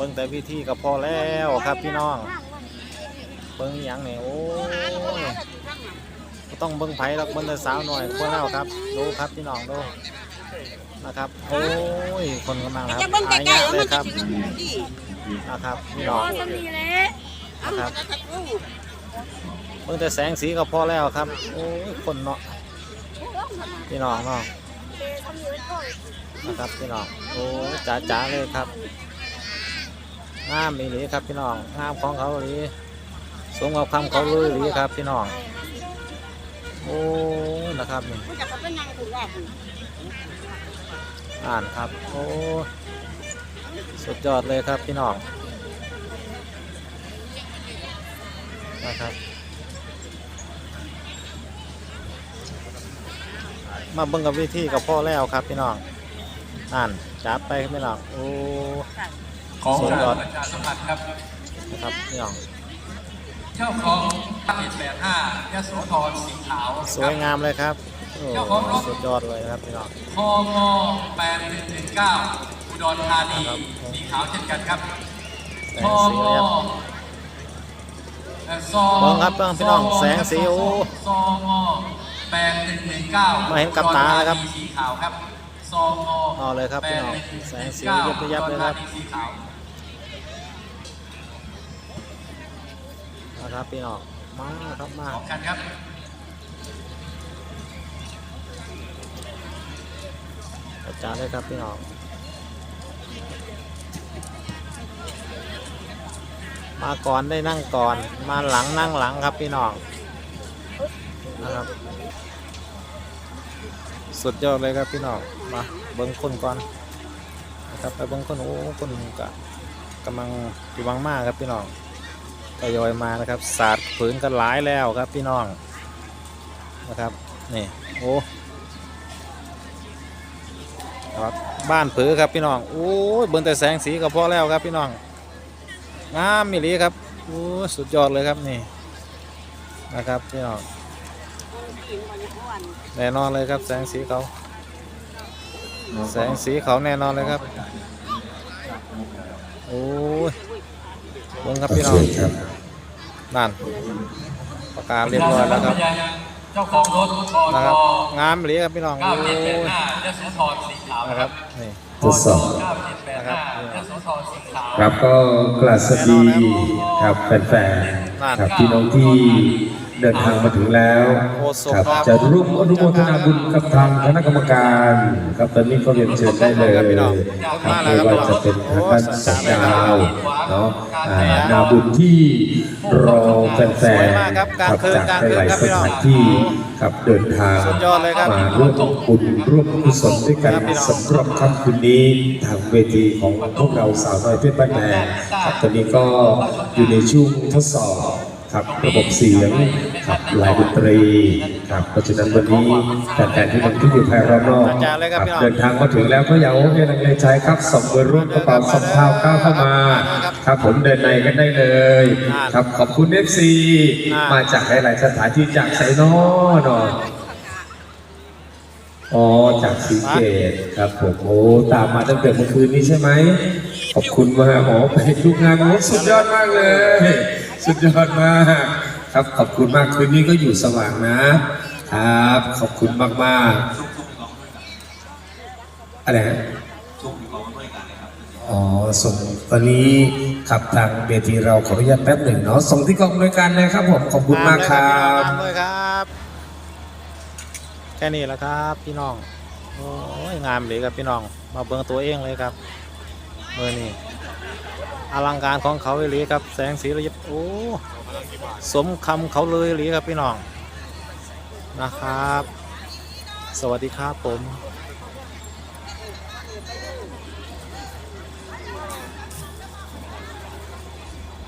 บิ่งแต่วิธีก็พอแล้วครับพี่น้องเบิ่งอหย่างนี่โอ้ยบ่ต้องเบิ่งไผหรอกเบิ่งแต่สาวหน่อยพอแล้วครับดูครับพี่น้องดูนะครับโอ้ยคนกำลังครับจะเบิ่งใกล้ๆแล้วเลมันยคจะรับถึงที่นะครับพี่น้องก็มีแหละเอามันจะถึงเบิ่งแต่แสงสีก็พอแล้วครับโอ้ยคนเนาะพี่น้องเนาะนะครับพี่น้องโอ้ยจ๋าๆเลยครับ งามอีหลีครับพี่น้องงามของเขาอีหลีสมกับคำเขาเลยอีหลีครับพี่น้องโอ้นะครับนี่มันจะเขาเป็นนางคุณว่าคุณอ่านครับโอ้สุดยอดเลยครับพี่น้องนะครับมาเบิ่งกับวิธีกับพ่อแล้วครับพี่น้องอ่านจับไปครับพี่น้องโอ้ ของสุดจากยอดประชาสัมพันธ์ครับนะครับพี่น้องเจ้าของตั้งแปดห้ายโสธรสีขาวสวยงามเลยครับโอ้สุดยอดเลยครับพี่น้องพงแปดหนึ่งหนึ่งเก้าอุดรธานีครับสีขาวเช่นกันครับแสพงสีงเรียบเอ่อซอมองครับพี่น้องแสงสีโอ้ซองแปดหนึ่งหนึ่งเก้ามาเห็นกับตาแล้วครับสีขาวครับซองเอาเลยครับพี่น้องแสงสีเรียบเรียบเลยครับ นะครับพี่น้องมาครับมาสองคันครับจัดจานเลยครับพี่น้องมาก่อนได้นั่งก่อน มาหลังนั่งหลังครับพี่น้องนะครับสุดยอดเลยครับพี่น้องมาเบิ้งคนก่อนนะครับไปเบิ้งคนโอ้คนกะกำลังอยู่บางมากครับพี่น้อง ทยอยมานะครับสาดผืนกันหลายแล้วครับพี่น้องนะครับนี่โอ้ครับบ้านผือครับพี่น้องโอ้ยเบิ่งแต่แสงสีก็พอแล้วครับพี่น้องงามมิลีครับโอ้สุดยอดเลยครับนี่นะครับพี่น้องแน่นอนเลยครับแสงสีเขาแสงสีเขาแน่นอนเลยครับโอ้ยเบิ่งครับพี่น้อง นั่นประกาศเรียบร้อยแล้วครับเจ้าของรถพนะครับงงามมิลีครับพี่น้องโอ้9785ยยโสธรสีขาวนะครับนี่ทดสอบ9785ยโสธรสีขาวครับก็กราบสวัสดีครับแฟนๆครับพี่น้องที่ เดินทางมาถึงแล้วโอ้โหครับครับจะร่วมอนุโมทนาบุญกับทางคณะกรรมการครับตอนนี้ก็เรียนเชิญได้เลยครับไม่ว่าจะเป็นทางด้านสัญญาวเนาะอ่านาบุญที่รอแฟนๆครับจากหลายๆสถานที่ครับเดินทางสุดยอดเลยครับมาร่วมบุญร่วมกุศลด้วยกันครับพี่น้องสำหรับค่ำคืนนี้ทางเวทีของพวกเราสาวน้อยเพชรบ้านแดงครับตอนนี้ก็อยู่ในช่วงทดสอบ ครับระบบเสียงครับลายดนตรีครับเพราะฉะนั้นวันนี้แฟนๆที่มันที่อยู่ภายรอบนอกอาจารย์เลยครับพี่น้องเดินทางมาถึงแล้วก็อย่าโอ้ยนังเลใจครับส่งเบอร์ร่วมกระเป๋าสำเภาก้าวเข้ามาครับผมเดินในกันได้เลย ครับขอบคุณเอฟซีมาจากหลายๆสถานที่จากไซนอเนาะอ๋อจากสีเกตครับผมโอ้ตามมาตั้งแต่เมื่อคืนนี้ใช่ไหมขอบคุณมากอ๋อไปทุกงานโอ้สุดยอดมากเลย สุดยอดมาก ครับขอบคุณมากคืนนี้ก็อยู่สว่างนะครับ ขอบคุณมากมากๆอะไรฮะอ๋อส่งตอนนี้ขับทางเวทีเราขออนุญาตแป๊บหนึ่งเนาะส่งที่กองบริการนะครับผมขอบคุณมากครับตามเลยครับแค่นี้แหละครับพี่น้องโอ้ยงามเลยครับพี่น้อง มาเบิ่งตัวเองเลยครับเมื่อนี้ อลังการของเขาเลยครับ แสงสีระยิบโอ้สมคำเขาเลยเลยครับพี่น้องนะครับ สวัสดีครับผม